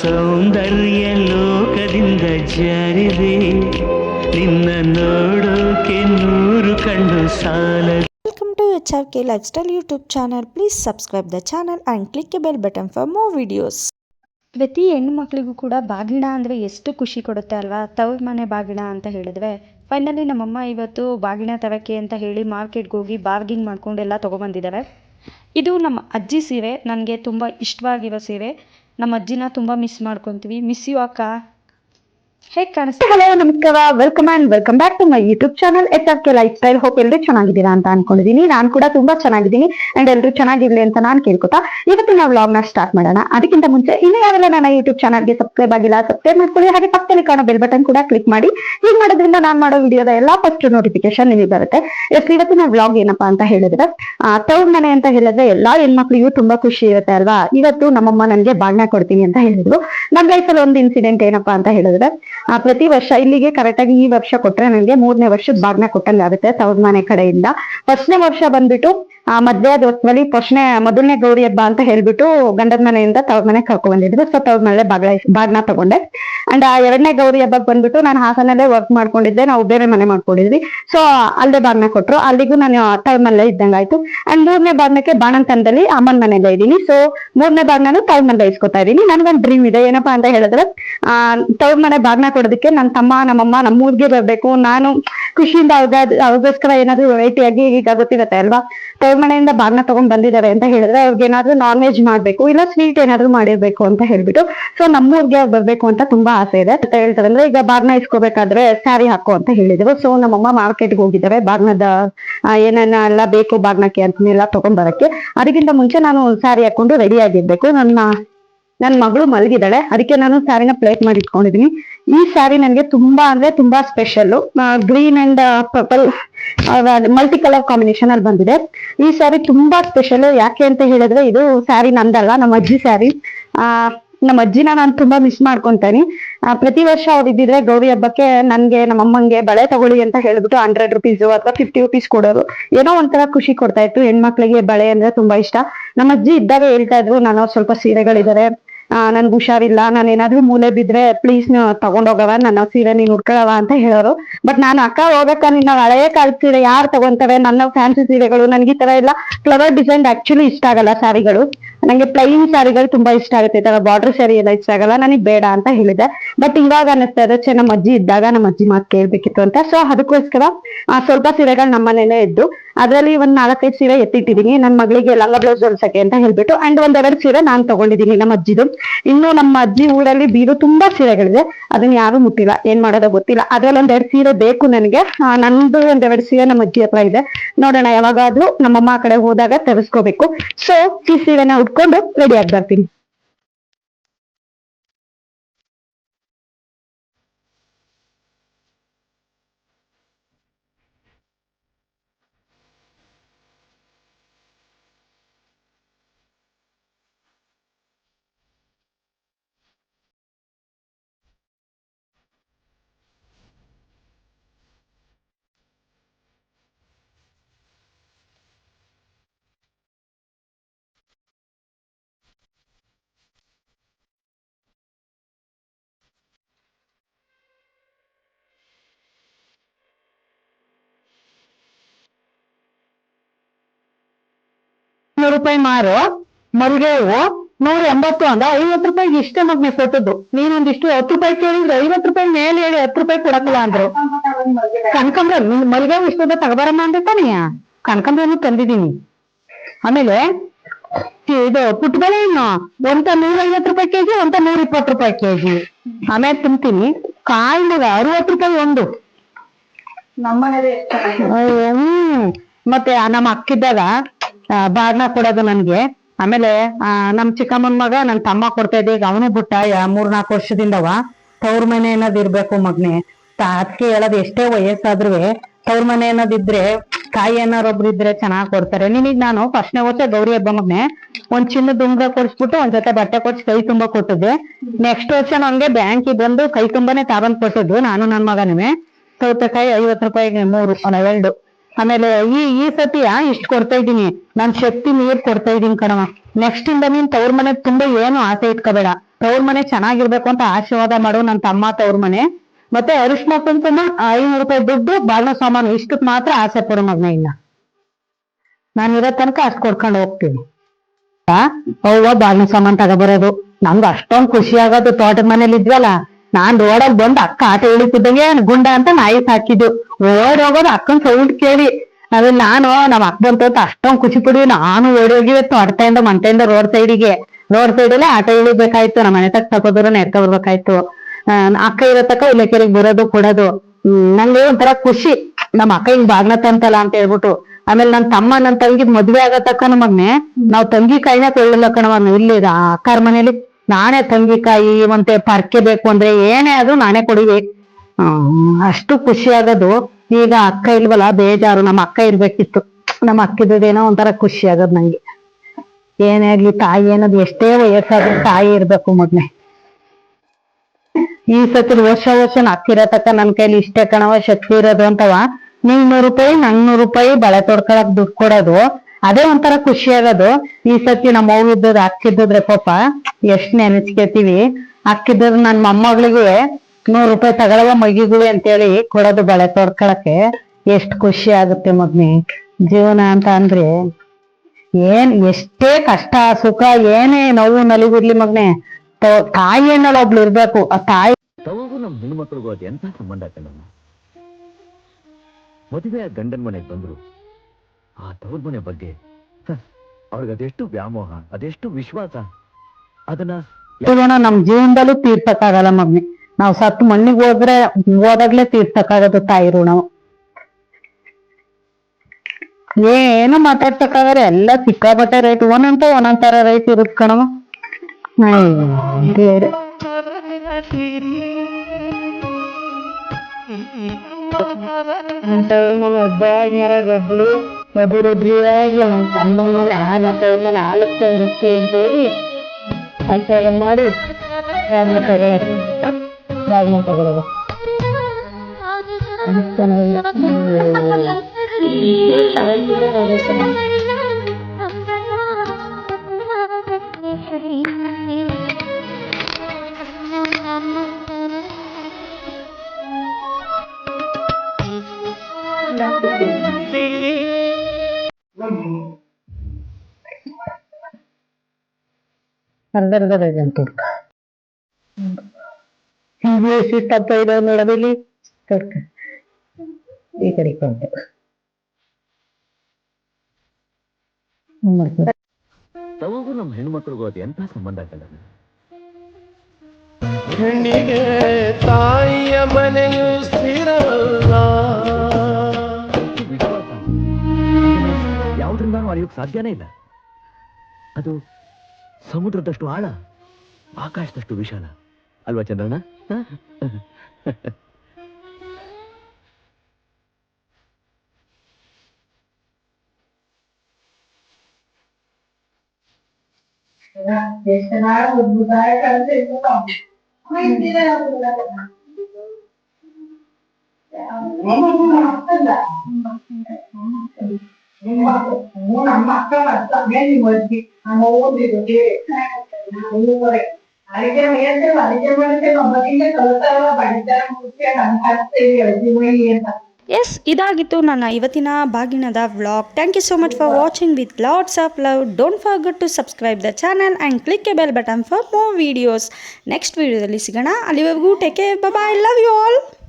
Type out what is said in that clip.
ಸೌಂದರ್ಯ ಲೋಕದಿಂದ ಜಾರಿದೆ. ನಿನ್ನ ನೋಡೋಕೆ ನೂರು ಕಣ್ಣು ಸಾಲದು. ಎಚ್ ಆರ್ ಕೆಲ್ ಅಜ್ಜಲ್ YouTube channel Please subscribe the channel and click the bell button for more videos. ಪ್ರತಿ ಮಕ್ಕಳಿಗೂ ಕೂಡ ಬಾಗಿಣ ಅಂದರೆ ಎಷ್ಟು ಖುಷಿ ಕೊಡುತ್ತೆ ಅಲ್ವಾ? ತವ್ರ ಮನೆ ಬಾಗಿಣ ಅಂತ ಹೇಳಿದ್ರೆ ಫೈನಲಿ ನಮ್ಮಮ್ಮ ಇವತ್ತು ಬಾಗಿಣ ತರಕ್ಕೆ ಅಂತ ಹೇಳಿ ಮಾರ್ಕೆಟ್ಗೆ ಹೋಗಿ ಬಾರ್ಗಿಂಗ್ ಮಾಡ್ಕೊಂಡೆಲ್ಲ ತೊಗೊಬಂದಿದ್ದಾರೆ ಇದು ನಮ್ಮ ಅಜ್ಜಿ ಸೀರೆ. ನನಗೆ ತುಂಬ ಇಷ್ಟವಾಗಿರೋ ಸೀರೆ. ನಮ್ಮ ಅಜ್ಜಿನ ತುಂಬ ಮಿಸ್ ಮಾಡ್ಕೊತೀವಿ. ಮಿಸ್ ಯು ಅಕ್ಕ. ಹಲೋ ನಮಸ್ಕಾರ. Welcome and welcome back to my YouTube channel S R K lifestyle hope ಎಲ್ಲರೂ ಚೆನ್ನಾಗಿದ್ದೀರಾ ಅಂತ ಅನ್ಕೊಂಡಿದ್ದೀನಿ ನಾನು ಕೂಡ ತುಂಬಾ ಚೆನ್ನಾಗಿದ್ದೀನಿ ಅಂಡ್ ಎಲ್ಲರೂ ಚೆನ್ನಾಗಿರ್ಲಿ ಅಂತ ನಾನು ಕೇಳ್ಕೊತಾ. ಇವತ್ತಿನ ವ್ಲಾಗ್ನ ಸ್ಟಾರ್ಟ್ ಮಾಡೋಣ. ಅದಕ್ಕಿಂತ ಮುಂಚೆ ಇನ್ನು ಯಾರೆಲ್ಲ ನನ್ನ ಯೂಟ್ಯೂಬ್ ಚಾನಲ್ಗೆ ಸಬ್ಸ್ಕ್ರೈಬ್ ಆಗಿಲ್ಲ ಸಬ್ಸ್ಕ್ರೈಬ್ ಮಾಡ್ಕೊಳ್ಳಿ. ಹಾಗೆ ಪಕ್ಕದಲ್ಲಿ ಕಾಣೋ ಬೆಲ್ ಬಟನ್ ಕೂಡ ಕ್ಲಿಕ್ ಮಾಡಿ. ಹೀಗೆ ಮಾಡೋದ್ರಿಂದ ನಾನು ಮಾಡೋ ವಿಡಿಯೋದ ಎಲ್ಲಾ ಫಸ್ಟ್ ನೋಟಿಫಿಕೇಶನ್ ನಿಮಗೆ ಬರುತ್ತೆ. ಎಸ್ ಇವತ್ತಿನ ವ್ಲಾಗ್ ಏನಪ್ಪಾ ಅಂತ ಹೇಳಿದ್ರೆ ತವ್ರ ಮನೆ ಅಂತ ಹೇಳಿದ್ರೆ ಎಲ್ಲಾ ಹೆಣ್ಮಕ್ಳಿಗೂ ತುಂಬಾ ಖುಷಿ ಇರುತ್ತೆ ಅಲ್ವಾ? ಇವತ್ತು ನಮ್ಮಮ್ಮ ನನ್ಗೆ ಬಾಗ್ನ ಕೊಡ್ತೀನಿ ಅಂತ ಹೇಳಿದ್ರು. ನಮ್ಮ ಲೈಫಲ್ಲಿ ಒಂದು ಇನ್ಸಿಡೆಂಟ್ ಏನಪ್ಪಾ ಅಂತ ಹೇಳಿದ್ರೆ ಪ್ರತಿ ವರ್ಷ ಇಲ್ಲಿಗೆ ಕರೆಕ್ಟ್ ಆಗಿ ಈ ವರ್ಷ ಕೊಟ್ರೆ ನನಗೆ ಮೂರನೇ ವರ್ಷದ ಬಾಗ್ನ ಕೊಟ್ಟಂಗಾಗುತ್ತೆ ತವ್ರ ಮನೆ ಕಡೆಯಿಂದ. ಫಸ್ಟ್ನೇ ವರ್ಷ ಬಂದ್ಬಿಟ್ಟು ಆ ಮದ್ವೆ ಆದ ಹೊತ್ನಲ್ಲಿ ಫಸ್ಟ್ನೇ ಮೊದಲನೇ ಗೌರಿ ಹಬ್ಬ ಅಂತ ಹೇಳ್ಬಿಟ್ಟು ಗಂಡದ ಮನೆಯಿಂದ ತವ್ರ ಮನೆ ಕರ್ಕೊಂಡ್ ಬಂದಿದ್ರು. ಸೊ ತವ್ರ ಮನೆ ಬಾಗ್ಲ, ಬಾಗ್ನ ತಗೊಂಡೆ. ಅಂಡ್ ಆ ಎರಡನೇ ಗೌರಿ ಹಬ್ಬಕ್ಕೆ ಬಂದ್ಬಿಟ್ಟು ನಾನು ಹಾಸನಲ್ಲೇ ವರ್ಕ್ ಮಾಡ್ಕೊಂಡಿದ್ದೆ. ನಾವು ಬೇರೆ ಮನೆ ಮಾಡ್ಕೊಂಡಿದ್ವಿ. ಸೊ ಅಲ್ಲೇ ಬಾಗ್ನ ಕೊಟ್ರು. ಅಲ್ಲಿಗೂ ನಾನು ತವ್ರ ಮನೆ ಇದ್ದಂಗಾಯ್ತು ಅಂಡ್ ಮೂರನೇ ಬಾಗ್ನಕ್ಕೆ ಬಾಣಂತನದಲ್ಲಿ ಅಮ್ಮನ ಮನೆಯಲ್ಲೇ ಇದ್ದೀನಿ. ಸೊ ಮೂರನೇ ಬಾಗ್ನಾನು ತವ್ರ ಮನೆ ಇಸ್ಕೊತಾ ಇದೀನಿ ನನ್ಗೊಂದು ಡ್ರೀಮ್ ಇದೆ. ಏನಪ್ಪಾ ಅಂತ ಹೇಳಿದ್ರೆ, ಆ, ತವ್ರ ಮನೆ ಬಾಗ್ನ ಕೊಡೋದಕ್ಕೆ ನನ್ನ ತಮ್ಮ, ನಮ್ಮಮ್ಮ ಊರಿಗೆ ಬರ್ಬೇಕು. ನಾನು ಖುಷಿಯಿಂದ ಅವ್ರಿಗೋಸ್ಕರ ಏನಾದ್ರು ವೆರೈಟಿ ಆಗಿ ಈಗ ಗೊತ್ತಿರತ್ತೆ ಅಲ್ವಾ ಮನೆಯಿಂದ ಬಾಗ್ನ ತಗೊಂಡ್ ಬಂದಿದ್ದಾರೆ ಅಂತ ಹೇಳಿದ್ರೆ ಅವ್ರಿಗೆ ಏನಾದ್ರು ನಾನ್ ವೆಜ್ ಮಾಡ್ಬೇಕು, ಇಲ್ಲ ಸ್ವೀಟ್ ಏನಾದ್ರು ಮಾಡಿರ್ಬೇಕು ಅಂತ ಹೇಳ್ಬಿಟ್ಟು ಸೊ ನಮ್ಮೂರ್ಗೆ ಅವ್ರು ಬರ್ಬೇಕು ಅಂತ ತುಂಬಾ ಆಸೆ ಇದೆ. ಅಂತ ಹೇಳ್ತಾರೆ. ಅಂದ್ರೆ ಈಗ ಬಾಗ್ನ ಇಸ್ಕೋಬೇಕಾದ್ರೆ ಸ್ಯಾರಿ ಹಾಕೋ ಅಂತ ಹೇಳಿದ್ರು. ಸೊ ನಮ್ಮಮ್ಮ ಮಾರ್ಕೆಟ್ಗೆ ಹೋಗಿದ್ದಾರೆ. ಬಾಗ್ನದ ಏನೇನ ಎಲ್ಲ ಬೇಕು ಬಾಗ್ನಕ್ಕೆ ಅಂತನೆಲ್ಲ ತಗೊಂಡ್ ಬರಕ್ಕೆ. ಅದಕ್ಕಿಂತ ಮುಂಚೆ ನಾನು ಸ್ಯಾರಿ ಹಾಕೊಂಡು ರೆಡಿ ಆಗಿರ್ಬೇಕು. ನನ್ನ ನನ್ ಮಗಳು ಮಲಗಿದಾಳೆ ಅದಕ್ಕೆ ನಾನು ಸ್ಯಾರಿನ ಪ್ಲೇಟ್ ಮಾಡಿ ಇಟ್ಕೊಂಡಿದೀನಿ ಈ ಸ್ಯಾರಿ ನನಗೆ ತುಂಬಾ ಅಂದ್ರೆ ತುಂಬಾ special green and purple multi colour combination ಅಲ್ಲಿ ಬಂದಿದೆ. ಈ ಸ್ಯಾರಿ ತುಂಬಾ ಸ್ಪೆಷಲ್ ಯಾಕೆ ಅಂತ ಹೇಳಿದ್ರೆ ಇದು ಸ್ಯಾರಿ ನಂದಲ್ಲ, ನಮ್ಮ ಅಜ್ಜಿ ಸ್ಯಾರಿ ಆ, ನಮ್ಮ ಅಜ್ಜಿನ ನಾನು ತುಂಬಾ ಮಿಸ್ ಮಾಡ್ಕೊಂತೀನಿ. ಪ್ರತಿ ವರ್ಷ ಅವ್ರು ಇದ್ದಿದ್ರೆ ಗೌರಿ ಹಬ್ಬಕ್ಕೆ ನನ್ಗೆ ನಮ್ಮ ಅಮ್ಮಂಗೆ ಬಳೆ ತಗೊಳ್ಳಿ ಅಂತ ಹೇಳ್ಬಿಟ್ಟು ಹಂಡ್ರೆಡ್ ರುಪೀಸ್ ಅಥವಾ ಫಿಫ್ಟಿ ರುಪೀಸ್ ಕೊಡೋರು ಏನೋ ಒಂಥರ ಖುಷಿ ಕೊಡ್ತಾ ಇತ್ತು. ಹೆಣ್ಮಕ್ಳಿಗೆ ಬಳೆ ಅಂದ್ರೆ ತುಂಬಾ ಇಷ್ಟ. ನಮ್ಮ ಅಜ್ಜಿ ಇದ್ದಾಗ ಹೇಳ್ತಾ ಇದ್ರು, ನಾನು ಸ್ವಲ್ಪ ಸೀರೆಗಳಿದ್ದಾರೆ ನನ್ಗೆ ಹುಷಾರಿಲ್ಲ ನಾನು ಏನಾದ್ರೂ ಮೂಲೆ ಬಿದ್ರೆ ಪ್ಲೀಸ್ ತಗೊಂಡೋಗವ, ನನ್ನ ಸೀರೆ ನೀನ್ ಹುಡ್ಕೊಳವ ಅಂತ ಹೇಳೋರು. ಬಟ್ ನಾನು ಅಕ್ಕ ಹೋಗಕ್ಕ ನಿನ್ನ ಹಳೆಯ ಕಾಲದ ಸೀರೆ ಯಾರು ತಗೊಂತಾರೆ ನನ್ನ ಫ್ಯಾನ್ಸಿ ಸೀರೆಗಳು, ನನ್ಗೆ ಈ ತರ ಎಲ್ಲ ಫ್ಲವರ್ ಡಿಸೈನ್ ಆಕ್ಚುಲಿ ಇಷ್ಟ ಆಗಲ್ಲ ಸ್ಯಾರಿಗಳು ನಂಗೆ ಪ್ಲೈನ್ ಸ್ಯಾರಿಗಳು ತುಂಬಾ ಇಷ್ಟ ಆಗುತ್ತೆ. ಈ ತರ ಬಾರ್ಡರ್ ಸ್ಯಾರಿ ಎಲ್ಲ ಇಷ್ಟ ಆಗಲ್ಲ, ನನಗೆ ಬೇಡ ಅಂತ ಹೇಳಿದೆ. ಬಟ್ ಇವಾಗ ಅನಿಸ್ತಾ ಇದೆ ಚೆನ್ನ ನಮ್ಮ ಅಜ್ಜಿ ಇದ್ದಾಗ ನಮ್ಮ ಅಜ್ಜಿ ಮಾತು ಕೇಳ್ಬೇಕಿತ್ತು ಅಂತ. ಸೊ ಅದಕ್ಕೋಸ್ಕರ ಸ್ವಲ್ಪ ಸೀರೆಗಳು ನಮ್ಮ ಮನೇಲೆ ಇದ್ದು, ಅದರಲ್ಲಿ ಒಂದ್ ನಾಲ್ಕೈದು ಸೀರೆ ಎತ್ತಿಟ್ಟಿದೀನಿ. ನನ್ನ ಮಗಳಿಗೆ ಲಂಗ ಬ್ಲೌಸ್ ಹೊಲ್ಸಕ್ಕೆ ಅಂತ ಹೇಳ್ಬಿಟ್ಟು ಅಂಡ್ ಒಂದೆರಡು ಸೀರೆ ನಾನ್ ತಗೊಂಡಿದ್ದೀನಿ ನಮ್ಮ ಅಜ್ಜಿದು. ಇನ್ನು ನಮ್ಮ ಅಜ್ಜಿ ಊರಲ್ಲಿ ಬೀರು ತುಂಬಾ ಸೀರೆಗಳಿದೆ. ಅದನ್ನ ಯಾರು ಮುಟ್ಟಿಲ್ಲ. ಏನ್ ಮಾಡೋದೋ ಗೊತ್ತಿಲ್ಲ. ಅದ್ರಲ್ಲಿ ಒಂದೆರಡು ಸೀರೆ ಬೇಕು ನನಗೆ. ನಂದು ಒಂದೆರಡು ಸೀರೆ ನಮ್ಮ ಅಜ್ಜಿ ಹತ್ರ ಇದೆ. ನೋಡೋಣ, ಯಾವಾಗಾದ್ರೂ ನಮ್ಮಮ್ಮ ಕಡೆ ಹೋದಾಗ ತರಿಸ್ಕೋಬೇಕು ಸೊ ಈ ಸೀರೆನ ಉಟ್ಕೊಂಡು ರೆಡಿ ಆಗಿ ನೂರು ರೂಪಾಯಿ ಮಾರು ಮಲ್ಗೆ ಹೂವು ನೂರ ಎಂಬತ್ತು ಅಂದ ಐವತ್ತು ರೂಪಾಯಿಗೆ ಇಷ್ಟೇ ಮಗ್ನೆ ಕೊಟ್ಟದ್ದು ನೀನೊಂದಿಷ್ಟು ಹತ್ತು ರೂಪಾಯಿ ಕೇಳಿದ್ರೆ ಐವತ್ತು ರೂಪಾಯಿ ಮೇಲೆ ಹೇಳಿ ಹತ್ತು ರೂಪಾಯಿ ಕೊಡಕ್ಕಿಲ್ಲ ಅಂದ್ರು. ಕನಕಾಂಬ್ರ ನಿನ್ ಮಲ್ಗೆ ಇಷ್ಟೊಂದ ತಗಬಾರಮ್ಮ ಅಂದ್ರೆ ತಾನೆಯ ಕನಕಾಂಬ್ರನು ತಂದಿದ್ದೀನಿ. ಆಮೇಲೆ ಇದು ಪುಟ್ಬಳೆ ಇನ್ನು ಒಂದ ನೂರ ಐವತ್ತು ರೂಪಾಯಿ ಕೆಜಿ ಒಂತ ನೂರ ಇಪ್ಪತ್ತು ರೂಪಾಯಿ ಕೆಜಿ. ಆಮೇಲೆ ತಿಂತೀನಿ. ಕಾಯಿನಾಗ ಅರವತ್ತು ರೂಪಾಯಿ ಒಂದು. ಹ್ಮ್ ಮತ್ತೆ ನಮ್ಮ ಅಕ್ಕಿದ್ದಾಗ ಬಾಗ್ನ ಕೊಡೋದು ನನ್ಗೆ. ಆಮೇಲೆ ನಮ್ ಚಿಕ್ಕಮ್ಮನ್ ಮಗ ನನ್ ತಮ್ಮ ಕೊಡ್ತಾ ಇದ್ದೆ. ಈಗ ಅವನು ಬಿಟ್ಟ ಮೂರ್ನಾಲ್ಕು ವರ್ಷದಿಂದವ. ತವ್ರ ಮನೆ ಅನ್ನೋದ್ ಇರ್ಬೇಕು ಮಗ್ನೆ. ಅದಕ್ಕೆ ಹೇಳೋದು ಎಷ್ಟೇ ವಯಸ್ಸಾದ್ರೂ ತವ್ರ ಮನೆ ಅನ್ನೋದಿದ್ರೆ ತಾಯಿ ಒಬ್ರು ಇದ್ರೆ ಚೆನ್ನಾಗ್ ಕೊಡ್ತಾರೆ. ನಿನಗ್ ನಾನು ಫಸ್ಟ್ನೇ ವರ್ಷ ಗೌರಿ ಹಬ್ಬ ಮಗ್ನೆ. ಒಂದ್ ಚಿನ್ನ ದುಂಗ ಕೊಡ್ಸ್ಬಿಟ್ಟು ಒಂದ್ ಜೊತೆ ಬಟ್ಟೆ ಕೊಡ್ಸಿ ಕೈ ತುಂಬಾ ಕೊಟ್ಟಿದ್ದೆ. ನೆಕ್ಸ್ಟ್ ವರ್ಷ ನಂಗೆ ಬ್ಯಾಂಕ್ ಬಂದು ಕೈ ತುಂಬಾನೇ ತಾಬಂದ್ ಕೊಟ್ಟಿದ್ದು ನಾನು ನನ್ ಮಗನೇ ಸೌತೆಕಾಯಿ ಐವತ್ ರೂಪಾಯಿಗೆ ಮೂರು ಎರಡು. ಆಮೇಲೆ ಈ ಈ ಸತಿಯ ಇಷ್ಟು ಕೊಡ್ತಾ ಇದ್ದೀನಿ. ನನ್ ಶಕ್ತಿ ನೀರ್ ಕೊಡ್ತಾ ಇದೀನಿ ಕಣವ. ನೆಕ್ಸ್ಟ್ ಇಂದ ನೀನ್ ತವ್ರ ಮನೆ ತುಂಬಾ ಏನು ಆಸೆ ಇಟ್ಕೋಬೇಡ. ತವ್ರ ಮನೆ ಚೆನ್ನಾಗಿರ್ಬೇಕು ಅಂತ ಆಶೀರ್ವಾದ ಮಾಡು ನನ್ನ ತಮ್ಮ ತವ್ರ ಮನೆ. ಮತ್ತೆ ಅರಿಶಿನ ಕುಂಕುಮ ಐನೂರು ರೂಪಾಯಿ ದುಡ್ಡು ಬಾಳ್ನ ಸಾಮಾನು, ಇಷ್ಟಕ್ ಮಾತ್ರ ಆಸೆ ಪಡೋ ಮಗ್ನ ಇಲ್ಲ. ನಾನು ಇರೋ ತನಕ ಅಷ್ಟು ಕೊಡ್ಕೊಂಡು ಹೋಗ್ತೀನಿ. ಅವ್ವ ಬಾಳ್ನ ಸಾಮಾನು ತಗೋಬರೋದು. ನಮ್ಗೆ ಅಷ್ಟೊಂದು ಖುಷಿ ಆಗೋದು ತೋಟದ ಮನೇಲಿ ಇದ್ವಲ್ಲ. ನಾನ್ ರೋಡಲ್ಲಿ ಬಂದು ಅಕ್ಕ ಆಟ ಇಳಿತಿದ್ದಂಗೆ ಗುಂಡ ಅಂತ ನಾಯಿ ಸಾಕಿದ್ದು. ಓಡ್ ಹೋಗೋದು ಅಕ್ಕನ್ ಸೌಂಡ್ ಕೇಳಿ. ಆಮೇಲೆ ನಾನು ನಮ್ಮ ಅಕ್ಕ ಬಂತು ಅಂತ ಅಷ್ಟೊಂದ್ ಖುಷಿ ಪಡಿ ನಾನು ಓಡಿ ಹೋಗಿ ತೋಟದಿಂದ ಮಂಟೆಯಿಂದ ರೋಡ್ ಸೈಡಿಗೆ ರೋಡ್ ಸೈಡಲ್ಲೇ ಆಟ ಇಳಿಬೇಕಾಯ್ತು ನಮ್ಮ ಮನೆ ತಕ್ಕ ತಗೋದ್ರ ನೆಡ್ಕೊ ಬರ್ಬೇಕಾಯ್ತು. ಅಕ್ಕ ಇರೋ ತಕ್ಕ ಇಲ್ಲಕೆರೆಗೆ ಬರೋದು, ಕೊಡೋದು. ನಂಗೆ ಒಂಥರ ಖುಷಿ. ನಮ್ಮ ಅಕ್ಕ ಹಿಂಗ್ ಬಾಗ್ನ ತಂತಲ್ಲ ಅಂತ ಹೇಳ್ಬಿಟ್ಟು. ಆಮೇಲೆ ನನ್ ತಮ್ಮ ನನ್ ತಂಗಿದ್ ಮದ್ವೆ ಆಗೋ ನಮ್ಮ ಮಗ್ನೆ ನಾವ್ ತಂಗಿ ಕೈನ ಕೊಳ್ಳಲ್ಲ ಕಣವ ಇಲ್ಲಿ ಅಕ್ಕಾರ ಮನೇಲಿ ನಾನೇ ತಂಗಿಕಾಯಿ ಮತ್ತೆ ಪರ್ಕೆ ಬೇಕು ಅಂದ್ರೆ ಏನೇ ಆದ್ರೂ ನಾನೇ ಕೊಡಿವಿ. ಅಷ್ಟು ಖುಷಿ ಆಗೋದು ಈಗ ಅಕ್ಕ ಇಲ್ವಲ್ಲ, ಬೇಜಾರು. ನಮ್ಮ ಅಕ್ಕ ಇರ್ಬೇಕಿತ್ತು. ನಮ್ಮ ಅಕ್ಕಿದ್ದೇನೋ ಒಂಥರ ಖುಷಿ ಆಗೋದು ನಂಗೆ. ಏನೇ ಆಗ್ಲಿ, ತಾಯಿ ಏನದು ಎಷ್ಟೇ ವಯಸ್ಸಾದ್ರೂ ತಾಯಿ ಇರ್ಬೇಕು ಮಗ್ನೆ. ಈ ಸತಿ ವರ್ಷ ವರ್ಷ ಅಕ್ಕಿರೋ ತಕ್ಕ ನನ್ ಕೈಲಿ ಇಷ್ಟೇ ಕಣವ ಶಕ್ತಿ ಇರೋದು ಅಂತವ. ನಿಂಗ್ ನೂರು ರೂಪಾಯಿ ನಂಗ್ ನೂರು ರೂಪಾಯಿ ಬಳೆ ತೊಡ್ಕೊಳಕ್ ದುಡ್ಡು ಕೊಡೋದು. ಅದೇ ಒಂಥರ ಖುಷಿ ಆಗೋದು. ಈ ಸತಿ ನಮ್ಮ ಅವ್ವ ಇದ್ದದ್ ಅಕ್ಕಿದ್ರೆ ಪಾಪ. ಎಷ್ಟ್ ನೆನಚ್ಕೇತಿವಿ ಅಕ್ಕಿದ್ರ ನನ್ ಮೊಮ್ಮಗಳಿಗೂ ನೂರು ರೂಪಾಯಿ ತಗೊಳವ ಮಗಿಗುವೆ ಅಂತೇಳಿ ಕೊಡೋದು ಬಳೆ ತೊಡ್ಕೊಳಕ್ಕೆ. ಎಷ್ಟ್ ಖುಷಿ ಆಗುತ್ತೆ ಮಗ್ನಿ. ಜೀವನ ಅಂತ ಅಂದ್ರೆ ಏನ್ ಎಷ್ಟೇ ಕಷ್ಟ, ಸುಖ, ಏನೇ ನೋವು ನಲಿಗಿರ್ಲಿ ಮಗ್ನೆ. ತಾಯಿ ಅನ್ನೋಳು ಒಬ್ಳು ಇರ್ಬೇಕು. ಆ ತಾಯಿ ನಮ್ಮ ಹೆಣ್ಮಕ್ಳಿಗೂ ಎಂತ ಸಂಬಂಧ ಮದುವೆ ಗಂಡನ ಮನೆಗೆ ಬಂದ್ರು. ಆ ತವ್ರ ಮನೆ ಬಗ್ಗೆ. ಅವ್ರಿಗೆ ಅದೆಷ್ಟು ವ್ಯಾಮೋಹ ಅದೆಷ್ಟು ವಿಶ್ವಾಸ. ಅದನ್ನ ಋಣ ನಮ್ ಜೀವನದಲ್ಲೂ ತೀರ್ಸಕ್ಕಾಗಲ್ಲ ಮಗ್ನಿ. ನಾವ್ ಸತ್ತು ಮಣ್ಣಿಗೆ ಹೋದ್ರೆ ಹೋದಾಗ್ಲೇ ತೀರ್ಸಕ್ಕಾಗೋದು ತಾಯಿ ಋಣವು. ಏನು ಮಾತಾಡ್ಸಕ್ಕಾಗಲ್ಲ ಎಲ್ಲ ಸಿಕ್ಕಾಪಟ್ಟೆ ರೇಟ್. ಒಂದಂತ ಒಂದೊಂದ್ ತರ ರೇಟ್ ಇರುತ್ ಕಣವ. ಅಯ್ಯೋ ದೇವ್ರೆ. ಮಾಡಿ ತಗೊಳ್ಳೋದು ಅರ್ಧರ್ಧ ಗಂಟೆ ಹೀಗೆ ಸಿಟ್ಟಪ್ಪ ಇದೆ ನೋಡದಲ್ಲಿ ಕಡ್ಕ ಈ ಕಡೆ ಕೊಂಡು. ತವಗೂ ನಮ್ಮ ಹೆಣ್ಮಕ್ಳಿಗೂ ಅದು ಎಂತ ಸಂಬಂಧ ಕಣಮ್ಮ ಹೆಣ್ಣಿಗೆ ತಾಯಿಯ ಮನೆಯು ಸ್ಥಿರವಲ್ಲ ಯಾವ್ದ್ರಿಂದ ಅರಿಯೋಕ್ ಯಾವುದ್ರಿಂದಾನು ಅಳಿಯೋಕ್ ಸಾಧ್ಯನೇ ಇಲ್ಲ. ಅದು ಸಮುದ್ರದಷ್ಟು ಆಳ ಆಕಾಶದಷ್ಟು ವಿಶಾಲ ಅಲ್ವಾ ಚಂದ್ರಣ್ಣ ಹ? ಎಸ್ ಇದಾಗಿತ್ತು ನನ್ನ ಇವತ್ತಿನ ಬಾಗಿನದ vlog thank you so much for watching with lots of love don't forget to subscribe the channel and click a bell button for more videos next ವೀಡಿಯೋದಲ್ಲಿ ಸಿಗೋಣ. ಅಲ್ಲಿವರೆಗೂ take care bye love you all